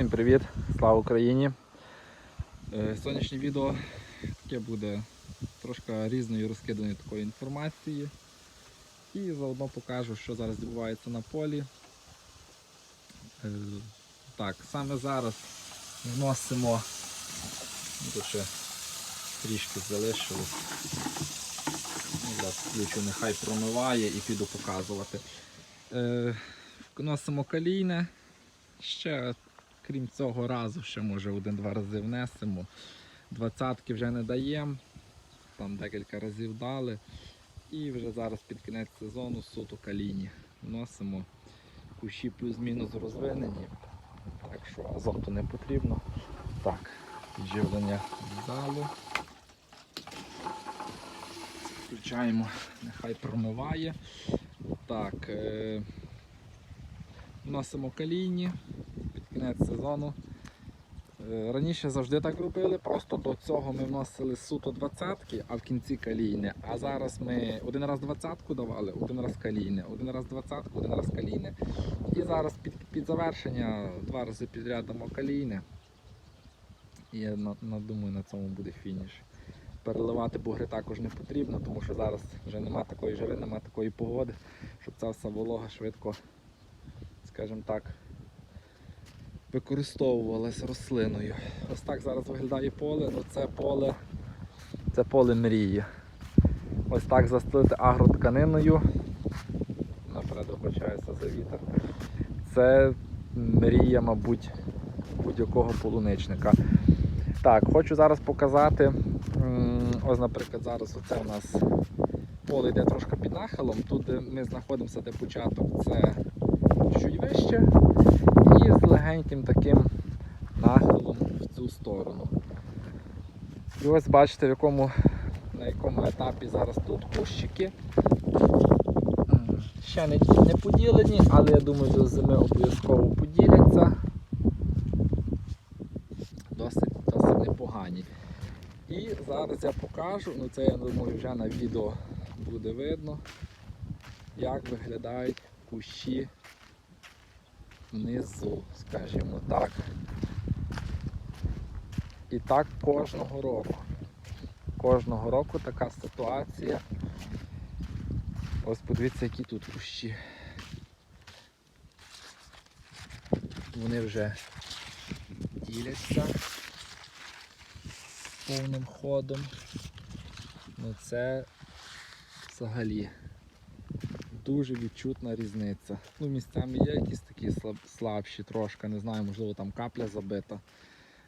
Всім привіт! Слава Україні! Е, Сьогоднішнє відео таке буде трошки різної розкиданої такої інформації. І заодно покажу, що зараз відбувається на полі. Е, Так, саме зараз вносимо, ну, тут ще трішки залишилось. Ну, Зараз включу, нехай промиває і піду показувати. Е, Вносимо калійне. Ще, крім цього разу, ще може один-два рази внесемо. Двадцятки вже не даємо, там декілька разів дали. І вже зараз під кінець сезону суто каліні вносимо. Кущі плюс-мінус розвинені. Так що азоту не потрібно. Так, підживлення залу. Включаємо, нехай промиває. Так, е- вносимо калійні під кінець сезону. Е, Раніше завжди так робили, просто до цього ми вносили суто двадцятки, а в кінці калійне. А зараз ми один раз двадцятку давали, один раз калійне, один раз двадцятку, один раз калійне. І зараз під, під завершення два рази підряд дамо калійне. І я думаю, на цьому буде фініш. Переливати бугри також не потрібно, тому що зараз вже нема такої жари, нема такої погоди, щоб ця вся волога швидко скажімо так, використовувалась рослиною. Ось так зараз виглядає поле, ну це поле, це поле мрії. Ось так застелити агротканиною. Наперед вибачаюся за вітер. Це мрія, мабуть, будь-якого полуничника. Так, хочу зараз показати. Ось, наприклад, зараз оце у нас поле йде трошки під нахилом. Тут ми знаходимося, де початок, це чуть вище і з легеньким таким нахилом в цю сторону. І ось бачите, в якому, на якому етапі зараз тут кущики. Ще не, не поділені, але я думаю, до зими обов'язково поділяться. Досить, досить непогані. І зараз я покажу, ну це я думаю вже на відео буде видно, як виглядають кущі внизу, скажімо так. І так кожного року. Кожного року така ситуація. Ось подивіться, які тут кущі. Вони вже діляться повним ходом. Ну це взагалі дуже відчутна різниця. Ну, місцями є якісь такі слаб, слабші трошки, не знаю, можливо там капля забита,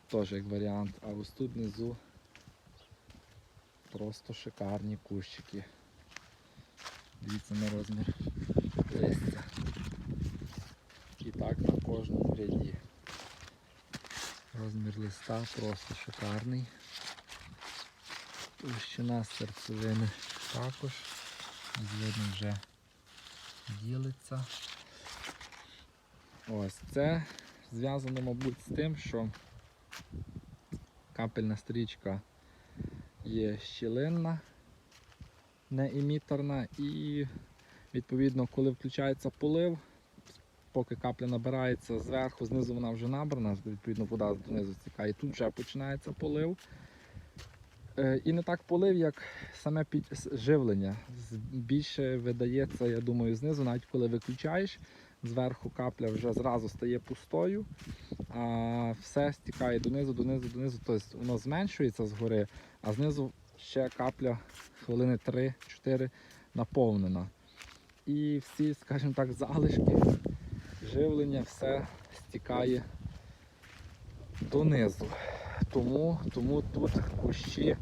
теж як варіант. А ось тут внизу просто шикарні кущики. Дивіться на розмір листя. І так на кожному ряді. Розмір листа просто шикарний. Товщина серцевини також. Видно вже ділиться. Ось це зв'язано, мабуть, з тим, що капельна стрічка є щілинна, не еміторна, і відповідно, коли включається полив, поки капля набирається зверху, знизу вона вже набрана, відповідно вода донизу стікає, тут вже починається полив. Е, І не так полив, як саме живлення. Більше видається, я думаю, знизу, навіть коли виключаєш, зверху капля вже зразу стає пустою, а все стікає донизу, донизу, донизу. Тобто воно зменшується згори, а знизу ще капля хвилини 3-4 наповнена. І всі, скажімо так, залишки, живлення, все стікає донизу. Тому, тому тут кущі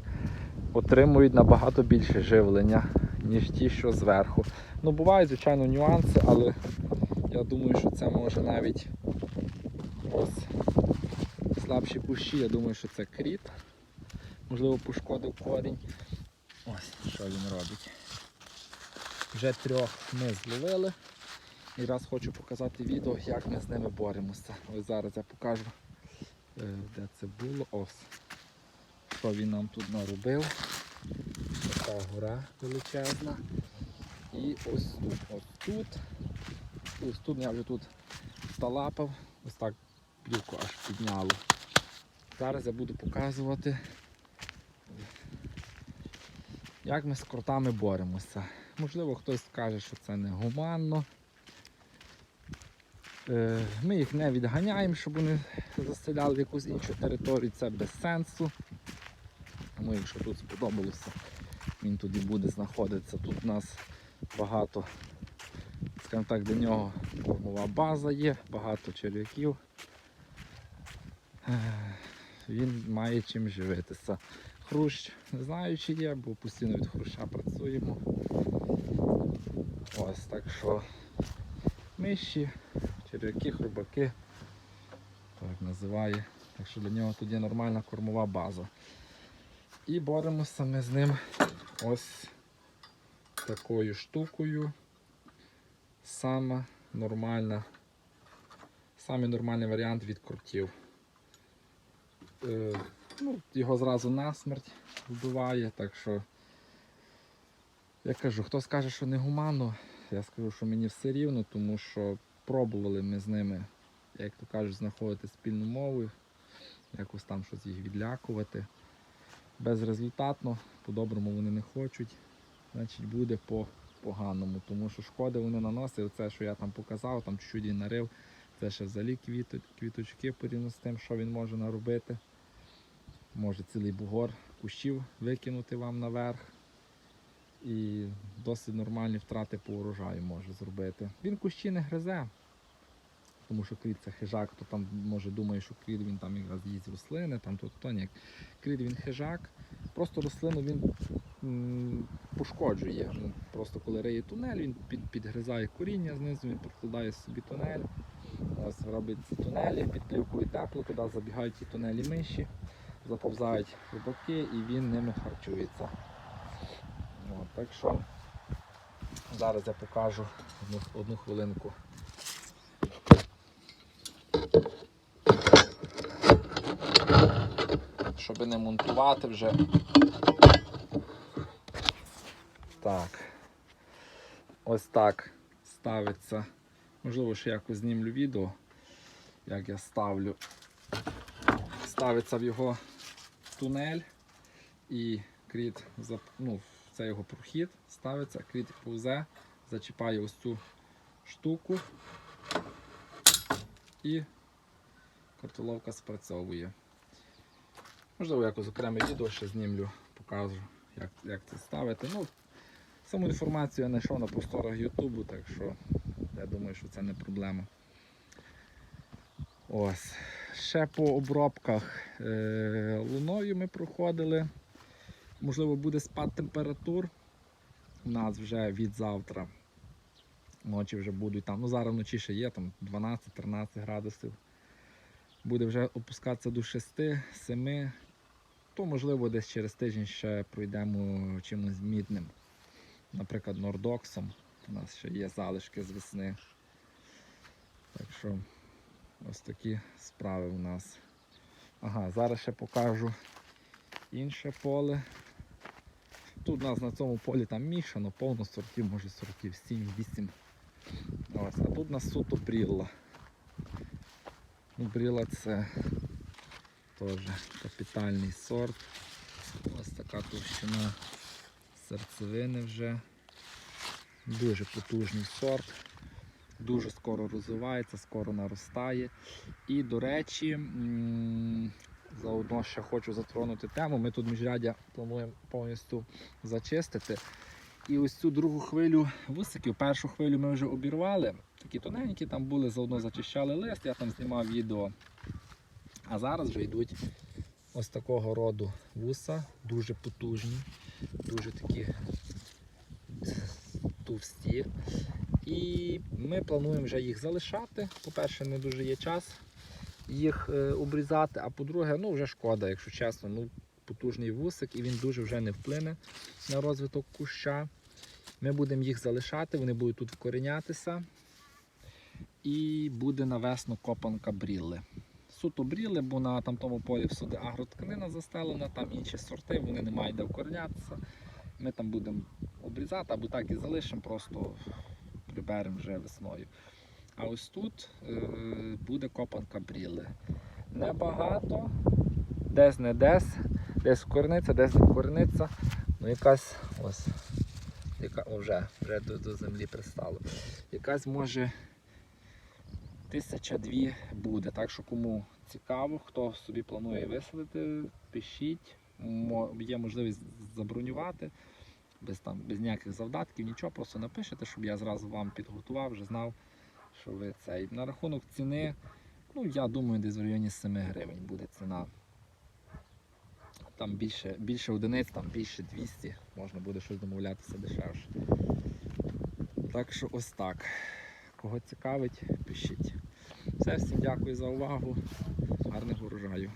отримують набагато більше живлення, ніж ті, що зверху. Ну, бувають, звичайно, нюанси, але я думаю, що це може навіть ось слабші кущі, я думаю, що це кріт. Можливо, пошкодив корінь. Ось що він робить. Вже трьох ми зловили. І раз хочу показати відео, як ми з ними боремося. Ось зараз я покажу, де це було. Ось. Що він нам тут наробив. Така гора величезна. І ось тут. Ось тут. Ось тут я вже тут сталапав. Ось так плівку аж підняло. Зараз я буду показувати, як ми з кротами боремося. Можливо, хтось скаже, що це не гуманно. Е, Ми їх не відганяємо, щоб вони заселяли в якусь іншу територію, це без сенсу. Тому якщо тут сподобалося, він тоді буде знаходитися. Тут у нас багато, скажімо так, для нього кормова база є, багато черв'яків. Е, Він має чим живитися. Хрущ не знаю, чи є, бо постійно від хруща працюємо. Ось так що миші, черв'яки, хрубаки, так називає. Так що для нього є нормальна кормова база. І боремося ми з ним ось такою штукою. Сама нормальна, самий нормальний варіант від крутів. Е, ну, його зразу насмерть вбиває, так що я кажу, хто скаже, що не гуманно, я скажу, що мені все рівно, тому що пробували ми з ними, як то кажуть, знаходити спільну мову, якось там щось їх відлякувати. Безрезультатно, по-доброму вони не хочуть, значить буде по поганому, тому що шкоди вони наносили, це, що я там показав, там чуть-чуть він нарив, це ще взагалі квіто, квіточки порівняно з тим, що він може наробити. Може цілий бугор кущів викинути вам наверх. І досить нормальні втрати по урожаю може зробити. Він кущі не гризе, тому що кріт це хижак, то там може думає, що кріт він там якраз їсть рослини, там то, то ні. Кріт він хижак, просто рослину він пошкоджує. Просто коли риє тунель, він під, підгризає коріння знизу, він прокладає собі тунель. Ось робить ці тунелі, під тепло, туди забігають ті тунелі миші, заповзають рибаки і він ними харчується. От, так що зараз я покажу одну, одну хвилинку. Щоб не монтувати вже. Так. Ось так ставиться. Можливо, ще якось знімлю відео, як я ставлю. Ставиться в його тунель і кріт, ну, це його прохід, ставиться, кріт повзе, зачіпає ось цю штуку і картоловка спрацьовує. Можливо, якось окреме відео ще знімлю, покажу, як, як це ставити. Ну, саму інформацію я знайшов на просторах Ютубу, так що я думаю, що це не проблема. Ось. Ще по обробках е, луною ми проходили. Можливо, буде спад температур. У нас вже від завтра. Ночі вже будуть там. Ну зараз вночі ще є там 12-13 градусів. Буде вже опускатися до 6-7. То можливо десь через тиждень ще пройдемо чимось мідним. Наприклад, нордоксом. У нас ще є залишки з весни. Так що ось такі справи у нас. Ага, зараз ще покажу інше поле. Тут у нас на цьому полі там мішано, повно сортів, може сортів 7-8. Ось, а тут у нас суто брілла. Ну, Брілла це теж капітальний сорт. Ось така товщина серцевини вже. Дуже потужний сорт. Дуже скоро розвивається, скоро наростає. І, до речі, заодно ще хочу затронути тему. Ми тут міжрядя плануємо повністю зачистити. І ось цю другу хвилю вусиків, першу хвилю ми вже обірвали. Такі тоненькі там були, заодно зачищали лист, я там знімав відео. А зараз вже йдуть ось такого роду вуса, дуже потужні, дуже такі товсті. І ми плануємо вже їх залишати. По-перше, не дуже є час їх е, обрізати, а по-друге, ну вже шкода, якщо чесно, ну потужний вусик і він дуже вже не вплине на розвиток куща. Ми будемо їх залишати, вони будуть тут вкорінятися. І буде навесно копанка брілли. Суто брілли, бо на там тому полі всюди агротканина застелена, там інші сорти, вони не мають де вкорінятися. Ми там будемо обрізати або так і залишимо, просто приберемо вже весною. А ось тут е, буде копанка бріли. Небагато, десь не десь, десь корниця, десь не корниця. Ну якась ось. Яка вже, вже до, до землі пристало. Якась може тисяча дві буде. Так що кому цікаво, хто собі планує виселити, пишіть. Є можливість забронювати без, там, без ніяких завдатків, нічого, просто напишете, щоб я зразу вам підготував, вже знав, що ви цей. На рахунок ціни, ну я думаю, десь в районі 7 гривень буде ціна. Там більше, більше одиниць, там більше 200, можна буде щось домовлятися дешевше. Так що ось так. Кого цікавить, пишіть. Все, всім дякую за увагу. Гарних урожаю.